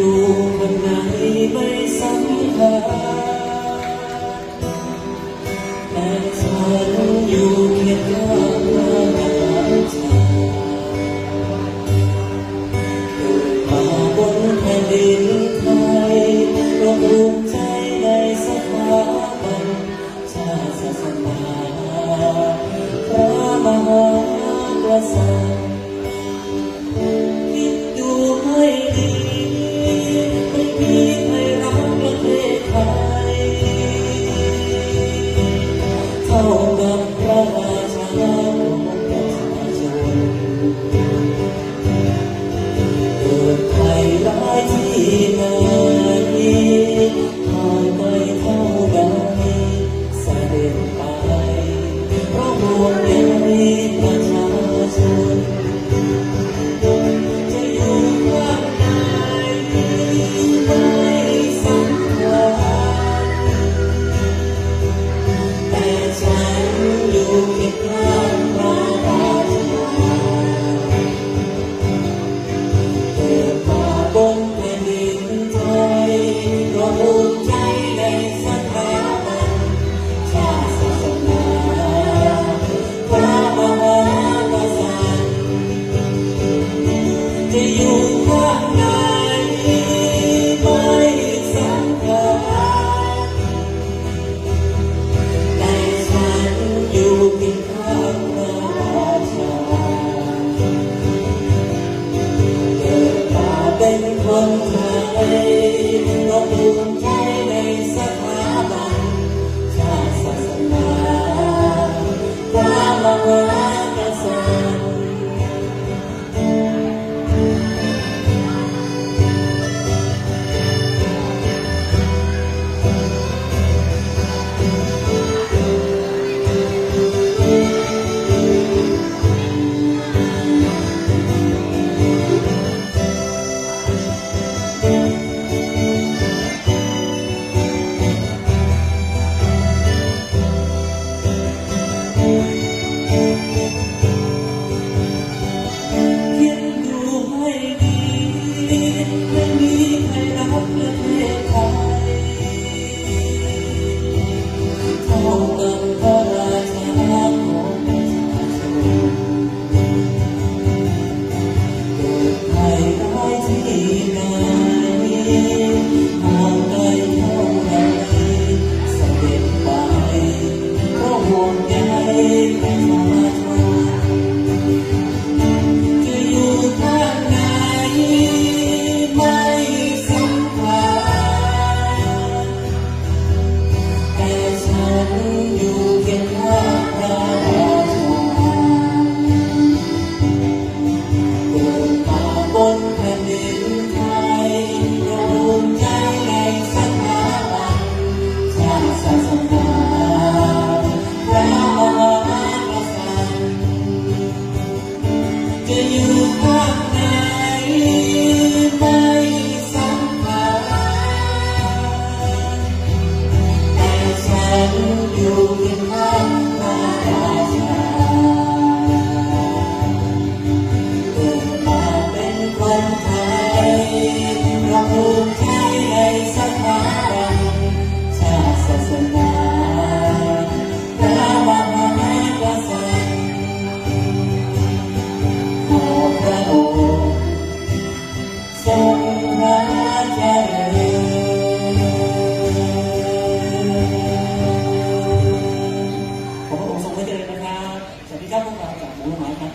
อยู่วันไหนไม่สำคัญแต่ฉันอยู่เคียงข้างกันเธอมาบนแผ่นดินไทยรวมรวมใจในสถาบัชาติศาสนาพระมหากษัตริย์ Senhor. é